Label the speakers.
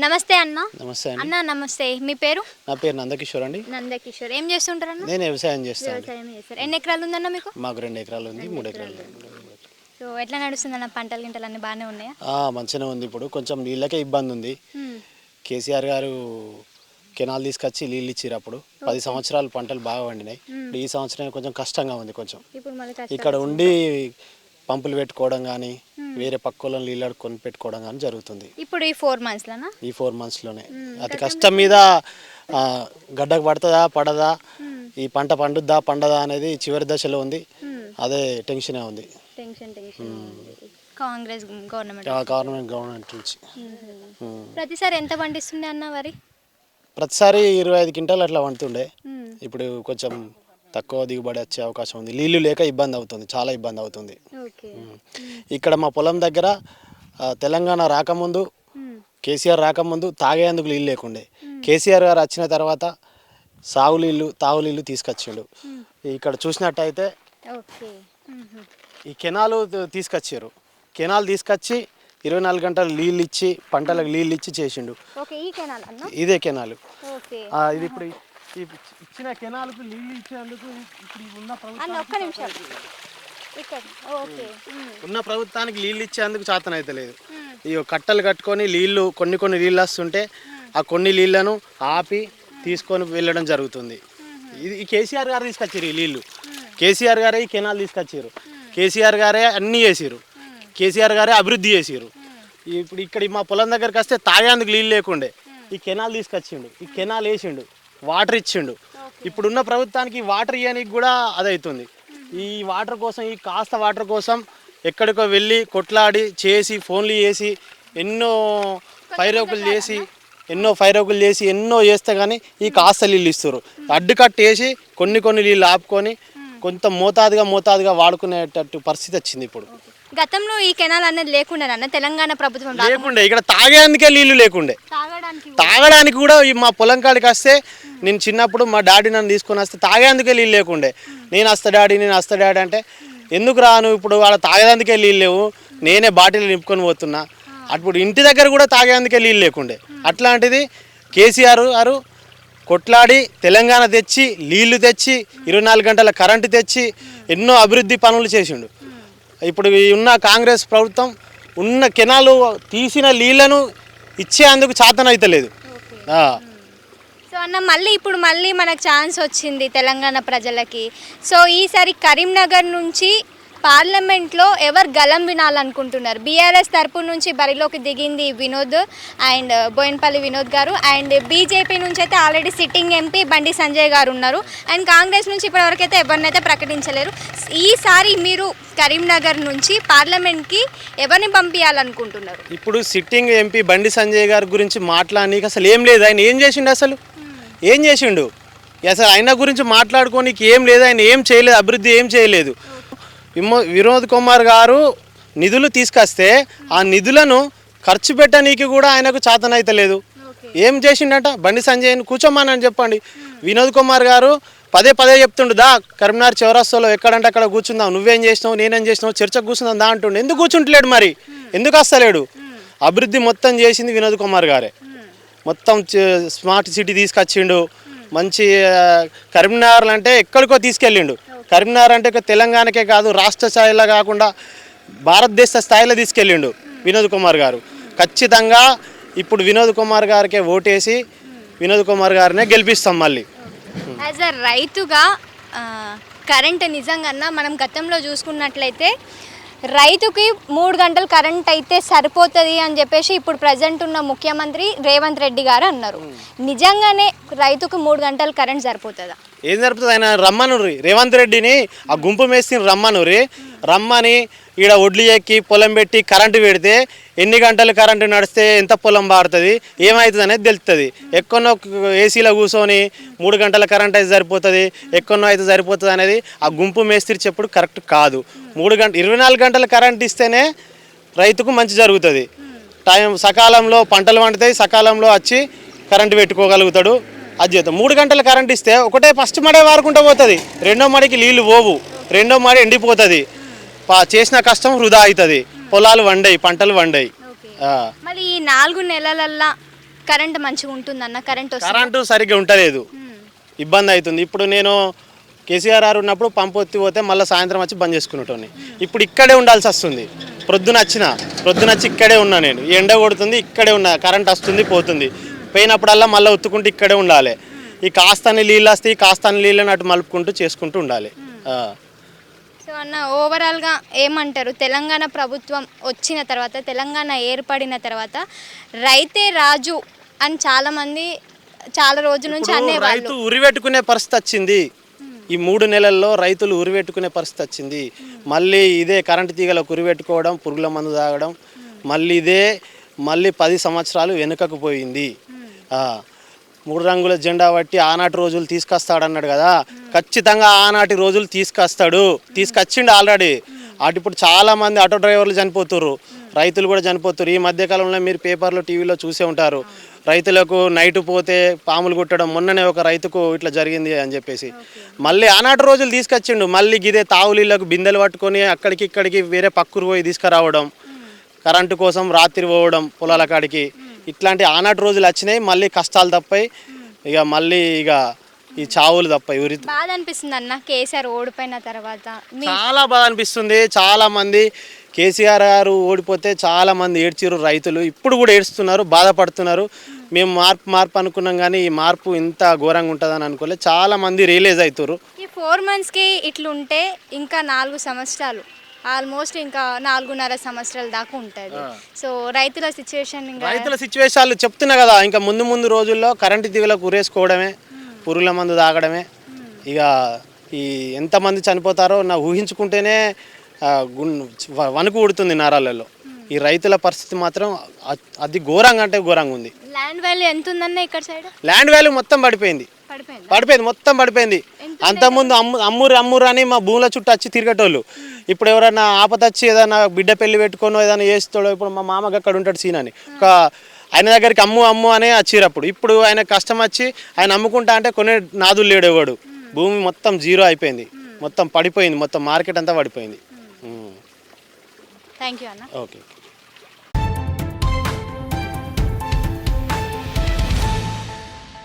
Speaker 1: నమస్తే అన్న.
Speaker 2: నమస్తే అండి.
Speaker 1: అన్న నమస్తే. మీ పేరు?
Speaker 2: నా పేరు నందకిషోర్ అండి.
Speaker 1: నందకిషోర్. ఏం చేస్తుంటారు అన్న
Speaker 2: నేను వ్యవసాయం చేస్తాను
Speaker 1: వ్యవసాయం చేస్తారు. ఎన్ని ఎకరాలు ఉందన్న మీకు?
Speaker 2: మాకు రెండు ఎకరాలు ఉంది మూడు ఎకరాలు
Speaker 1: సో ఎట్లా నడుస్తుంది అన్న పంటలు గింటలు అన్ని బాగానే ఉన్నాయా?
Speaker 2: ఆ, మంచిగానే ఉంది ఇప్పుడు. కొంచెం నీళ్ళకే ఇబ్బంది ఉంది. కేసీఆర్ గారు కెనాల్ తీసుకొచ్చి నీళ్ళు ఇచ్చారు అప్పుడు. పది సంవత్సరాలు పంటలు బాగా పండినాయి. ఇప్పుడు ఈ సంవత్సరం కొంచెం కష్టంగా ఉంది కొంచెం.
Speaker 1: ఇప్పుడు మళ్ళీ కష్టం
Speaker 2: ఇక్కడ ఉండి పంపులు పెట్టుకోవడం కానీ వేరే పక్కలో నీళ్ళు కొని పెట్టుకోవడం కానీ జరుగుతుంది.
Speaker 1: ఇప్పుడు ఈ ఫోర్ మంత్స్లోనా?
Speaker 2: ఈ ఫోర్ మంత్స్లోనే. అతి కష్టం మీద గడ్డకు పడుతుందా పడదా? ఈ పంట పండుద్దా పండదా అనేది చివరి దశలో ఉంది. అదే టెన్షనే ఉంది.
Speaker 1: Tension tension. Congress government.
Speaker 2: Government government నుంచి.
Speaker 1: ప్రతిసారి ఎంత పండిస్తుండే అన్న వరి?
Speaker 2: ప్రతిసారి ఇరవై ఐదు క్వింటాలు అట్లా వండుతుండే. ఇప్పుడు కొంచెం తక్కువ దిగుబడి వచ్చే అవకాశం ఉంది. నీళ్ళు లేక ఇబ్బంది అవుతుంది. చాలా ఇబ్బంది అవుతుంది. ఇక్కడ మా పొలం దగ్గర తెలంగాణ రాకముందు. కేసీఆర్ రాకముందు తాగేందుకు నీళ్ళు లేకుండే. కేసీఆర్ గారు వచ్చిన తర్వాత సాగు నీళ్ళు తాగు నీళ్ళు తీసుకొచ్చిండు. ఇక్కడ చూసినట్టయితే. ఈ కెనాలు తీసుకొచ్చారు. కెనాల్ తీసుకొచ్చి ఇరవై నాలుగు గంటలు నీళ్ళు ఇచ్చి పంటలకు నీళ్ళు ఇచ్చి చేసిండు. ఇదే కెనాలు. ఇది ఇప్పుడు ఇచ్చిన కెనాల్కు నీళ్ళు ఇచ్చేందుకు ఇప్పుడు ఉన్న
Speaker 1: అన్న ఒక్క నిమిషం. ఇక్కడ. ఓకే.
Speaker 2: ఉన్న ప్రభుత్వానికి నీళ్ళు ఇచ్చేందుకు చేతన అయితే లేదు. ఈ కట్టలు కట్టుకొని నీళ్ళు కొన్ని కొన్ని నీళ్ళు వస్తుంటే ఆ కొన్ని నీళ్ళను ఆపి తీసుకొని వెళ్ళడం జరుగుతుంది. ఇది ఈ కేసీఆర్ గారు తీసుకొచ్చారు ఈ నీళ్ళు కేసీఆర్ గారే ఈ కెనాల్ తీసుకొచ్చారు కేసీఆర్ గారే అన్నీ చేసిరు కేసీఆర్ గారే అభివృద్ధి చేసిరు ఇప్పుడు ఇక్కడ మా పొలం దగ్గరికి వస్తే తాగేందుకు నీళ్ళు లేకుండే. ఈ కెనాల్ తీసుకొచ్చిండు. ఈ కెనాల్ వేసిండు. వాటర్ ఇచ్చిండు. ఇప్పుడున్న ప్రభుత్వానికి వాటర్ ఇవ్వడానికి కూడా అదవుతుంది ఈ వాటర్ కోసం ఈ కాస్త వాటర్ కోసం ఎక్కడికో వెళ్ళి కొట్లాడి చేసి ఫోన్లు చేసి ఎన్నో పైరోకులు చేసి ఎన్నో ఫైరోకులు చేసి ఎన్నో చేస్తే కానీ ఈ కాస్త నీళ్ళు ఇస్తారు అడ్డుకట్టేసి కొన్ని కొన్ని నీళ్ళు ఆపుకొని కొంత మోతాదుగా మోతాదుగా వాడుకునేటట్టు పరిస్థితి వచ్చింది ఇప్పుడు.
Speaker 1: గతంలో ఈ కెనాల్ అనేది లేకుండా అన్న తెలంగాణ ప్రభుత్వం
Speaker 2: లేకుండే. ఇక్కడ తాగేందుకే నీళ్ళు లేకుండే.
Speaker 1: తాగడానికి
Speaker 2: తాగడానికి కూడా ఈ మా పొలం కాడికి వస్తే నేను చిన్నప్పుడు మా డాడీ నన్ను తీసుకొని వస్తే తాగేందుకే నీళ్ళు లేకుండే. నేను వస్తా డాడీ నేను వస్తా డాడీ అంటే ఎందుకు రాను ఇప్పుడు వాళ్ళ తాగేందుకే నీళ్ళు లేవు? నేనే బాటిల్ నింపుకొని పోతున్నా. అప్పుడు ఇంటి దగ్గర కూడా తాగేందుకే నీళ్ళు లేకుండే. అట్లాంటిది కేసీఆర్ గారు కొట్లాడి తెలంగాణ తెచ్చి నీళ్ళు తెచ్చి ఇరవై నాలుగు గంటల కరెంటు తెచ్చి ఎన్నో అభివృద్ధి పనులు చేసిండు. ఇప్పుడు ఉన్న కాంగ్రెస్ ప్రభుత్వం ఉన్న కెనాలు తీసిన నీళ్ళను ఇచ్చేందుకు చాతనైతలేదు. ఆ.
Speaker 1: అన్న మళ్ళీ ఇప్పుడు మళ్ళీ మనకు ఛాన్స్ వచ్చింది తెలంగాణ ప్రజలకి. సో ఈసారి కరీంనగర్ నుంచి పార్లమెంట్లో ఎవరు గలం వినాలనుకుంటున్నారు? బీఆర్ఎస్ తరపు నుంచి బరిలోకి దిగింది వినోద్ అండ్ బోయినపల్లి వినోద్ గారు. అండ్ బీజేపీ నుంచి అయితే already sitting MP Bandi Sanjay గారు ఉన్నారు. అండ్ కాంగ్రెస్ నుంచి ఇప్పటివరకు అయితే ఎవరినైతే ప్రకటించలేరు ఈసారి మీరు కరీంనగర్ నుంచి పార్లమెంట్కి ఎవరిని పంపించాలనుకుంటున్నారు
Speaker 2: ఇప్పుడు సిట్టింగ్ ఎంపీ బండి సంజయ్ గారి గురించి మాట్లాడనీకి అసలు ఏం లేదు. ఆయన ఏం చేసిండు అసలు? ఏం చేసిండు? అసలు ఆయన గురించి మాట్లాడుకోనికి ఏం లేదు ఆయన ఏం చేయలేదు అభివృద్ధి ఏం చేయలేదు. విమో- వినోద్ కుమార్ గారు నిధులు తీసుకొస్తే ఆ నిధులను ఖర్చు పెట్టనీకి కూడా ఆయనకు చేతనైతలేదు ఏం చేసిండట? బండి సంజయ్ని కూర్చోమని చెప్పండి. వినోద్ కుమార్ గారు పదే పదే చెప్తుండు దా కరీంనగర్ చౌరస్తాలో ఎక్కడంటే అక్కడ కూర్చుందాం. నువ్వేం చేసినావు? నేనేం చేసినావు? చర్చకు కూర్చుందాం. దా అంటుండు. ఎందుకు కూర్చుంటలేడు మరి? ఎందుకు వస్తలేడు? అభివృద్ధి మొత్తం చేసింది వినోద్ కుమార్ గారే. మొత్తం స్మార్ట్ సిటీ తీసుకొచ్చిండు. మంచి కరీంనగర్ అంటే ఎక్కడికో తీసుకెళ్ళిండు. కరీంనగర్ అంటే తెలంగాణకే కాదు రాష్ట్ర స్థాయిలో కాకుండా భారతదేశ స్థాయిలో తీసుకెళ్ళిండు వినోద్ కుమార్ గారు. ఖచ్చితంగా ఇప్పుడు వినోద్ కుమార్ గారికే ఓటేసి వినోద్ కుమార్ గారినే గెలిపిస్తాం మళ్ళీ.
Speaker 1: యాజ్ అ రైతుగా కరెంట్ నిజంగా మనం గతంలో చూసుకున్నట్లయితే రైతుకి మూడు గంటలు కరెంట్ అయితే సరిపోతుంది అని చెప్పేసి ఇప్పుడు ప్రజెంట్ ఉన్న ముఖ్యమంత్రి రేవంత్ రెడ్డి గారు అన్నారు. నిజంగానే రైతుకు మూడు గంటలు కరెంట్ సరిపోతుందా?
Speaker 2: ఏం జరుపుతుంది ఆయన? రమ్మనుర్రి. రేవంత్ రెడ్డిని ఆ గుంపు మేస్త్రి రమ్మనుర్రి. రమ్మని ఈడ ఒడ్లు ఎక్కి పొలం పెట్టి కరెంటు పెడితే ఎన్ని గంటలు కరెంటు నడిస్తే ఎంత పొలం బారుతుంది ఏమవుతుంది అనేది తెలుస్తుంది ఎక్కడో ఏసీలో కూర్చొని మూడు గంటల కరెంట్ అయితే సరిపోతుంది ఎక్కడో అయితే సరిపోతుంది అనేది ఆ గుంపు మేస్త్రి చెప్పుడు కరెక్ట్ కాదు. మూడు గంట ఇరవై నాలుగు గంటల కరెంట్ ఇస్తేనే రైతుకు మంచి జరుగుతుంది. టైం సకాలంలో పంటలు పండుతాయి సకాలంలో వచ్చి కరెంటు పెట్టుకోగలుగుతాడు. అది చేద్దాం. మూడు గంటల కరెంట్ ఇస్తే ఒకటే ఫస్ట్ మడే వారుకుంటూ పోతుంది. రెండో మడికి నీళ్ళు పోవు. రెండో మడి ఎండిపోతుంది. చేసిన కష్టం వృధా అవుతుంది. పొలాలు వండాయి పంటలు వండాయి.
Speaker 1: మరి ఈ నాలుగు నెలలల్లా కరెంట్ మంచిగా ఉంటుందన్న? కరెంట్
Speaker 2: కరెంటు సరిగ్గా ఉంటలేదు. ఇబ్బంది అవుతుంది. ఇప్పుడు నేను కేసీఆర్ గారు ఉన్నప్పుడు పంపు ఒత్తి పోతే మళ్ళీ సాయంత్రం వచ్చి బంద్ చేసుకునేటోని ఇప్పుడు ఇక్కడే ఉండాల్సి వస్తుంది. ప్రొద్దున వచ్చిన ప్రొద్దున వచ్చి ఇక్కడే ఉన్నా నేను. ఈ ఎండ కొడుతుంది ఇక్కడే ఉన్నా కరెంట్ వస్తుంది పోతుంది. పోయినప్పుడల్లా మళ్ళీ ఒత్తుకుంటూ ఇక్కడే ఉండాలి. ఈ కాస్తాని నీళ్ళు వస్తాయి ఈ కాస్తాని నీళ్ళని అటు మలుపుకుంటూ చేసుకుంటూ ఉండాలి.
Speaker 1: సో అన్న ఓవరాల్గా ఏమంటారు? తెలంగాణ ప్రభుత్వం వచ్చిన తర్వాత తెలంగాణ ఏర్పడిన తర్వాత రైతే రాజు అని చాలామంది చాలా రోజుల నుంచి అనేవాళ్ళు.
Speaker 2: రైతు ఉరివెట్టుకునే పరిస్థితి వచ్చింది. ఈ మూడు నెలల్లో రైతులు ఉరివెట్టుకునే పరిస్థితి వచ్చింది. మళ్ళీ ఇదే కరెంటు తీగలకు ఉరివెట్టుకోవడం పురుగుల మందు తాగడం మళ్ళీ ఇదే మళ్ళీ పది సంవత్సరాలు వెనుకకు పోయింది. ఆ, మూడు రంగుల జెండా బట్టి ఆనాటి రోజులు తీసుకొస్తాడన్నాడు కదా. ఖచ్చితంగా ఆనాటి రోజులు తీసుకొస్తాడు. తీసుకొచ్చిండు ఆల్రెడీ అటు ఇప్పుడు చాలామంది ఆటో డ్రైవర్లు చనిపోతుర్రు. రైతులు కూడా చనిపోతున్నారు ఈ మధ్యకాలంలో మీరు పేపర్లో టీవీలో చూసే ఉంటారు. రైతులకు నైట్ పోతే పాములు కుట్టడం మొన్ననే ఒక రైతుకు ఇట్లా జరిగింది అని చెప్పేసి. మళ్ళీ ఆనాటి రోజులు తీసుకొచ్చిండు. మళ్ళీ గిదే తావులీళ్ళకు బిందెలు పట్టుకొని అక్కడికి ఇక్కడికి వేరే పక్కూరు పోయి తీసుకురావడం. కరెంటు కోసం రాత్రి పోవడం పొలాల కాడికి. ఇట్లాంటి ఆనాటి రోజులు వచ్చినాయి మళ్ళీ కష్టాలు తప్పాయి ఇక మళ్ళీ ఇక ఈ చావులు తప్పాయి ఉరి
Speaker 1: బాధ అనిపిస్తుంది అన్న కేసీఆర్ ఓడిపోయిన తర్వాత.
Speaker 2: చాలా బాధ అనిపిస్తుంది చాలా మంది కేసీఆర్ గారు ఓడిపోతే చాలా మంది ఏడ్చిరు రైతులు ఇప్పుడు కూడా ఏడుస్తున్నారు బాధపడుతున్నారు. మేము మార్పు మార్పు అనుకున్నాం కానీ ఈ మార్పు ఇంత ఘోరంగా ఉంటుందని అనుకోలేదు చాలా మంది రియలైజ్ అవుతారు
Speaker 1: ఈ ఫోర్ మంత్స్కి ఇట్లుంటే ఇంకా నాలుగు సంవత్సరాలు. ఆల్మోస్ట్ ఇంకా నాలుగున్నర సంవత్సరాల దాకా ఉంటుంది. సో రైతుల సిచ్యువేషన్
Speaker 2: రైతుల సిచ్యువేషన్లు చెప్తున్నా కదా ఇంకా ముందు ముందు రోజుల్లో కరెంటు తీగలకు ఉరేసుకోవడమే పురుగుల మందు తాగడమే. ఇక ఈ ఎంతమంది చనిపోతారో నా ఊహించుకుంటేనే వణుకు ఉడుతుంది నరాలలో. ఈ రైతుల పరిస్థితి మాత్రం అది ఘోరంగా అంటే ఘోరంగా ఉంది.
Speaker 1: ల్యాండ్ వాల్యూ ఎంత ఉందన్న ఇక్కడ సైడ్
Speaker 2: ల్యాండ్ వాల్యూ మొత్తం పడిపోయింది.
Speaker 1: పడిపోయింది?
Speaker 2: పడిపోయింది మొత్తం పడిపోయింది. అంతకుముందు అమ్ము అమ్మురు అమ్మురు అని మా భూముల చుట్టూ వచ్చి తిరిగేటోళ్ళు. ఇప్పుడు ఎవరైనా ఆపద వచ్చి ఏదైనా బిడ్డ పెళ్ళి పెట్టుకోనో ఏదైనా చేస్తాడో ఇప్పుడు మా మామకి అక్కడ ఉంటాడు సీన్ అని. ఒక ఆయన దగ్గరికి అమ్ము అమ్ము అనే వచ్చిరు అప్పుడు. ఇప్పుడు ఆయన కష్టం వచ్చి ఆయన అమ్ముకుంటా అంటే కొనే నాదులు లేడేవాడు భూమి మొత్తం జీరో అయిపోయింది. మొత్తం పడిపోయింది. మొత్తం మార్కెట్ అంతా పడిపోయింది.
Speaker 1: థ్యాంక్ యూ అన్న.
Speaker 2: ఓకే.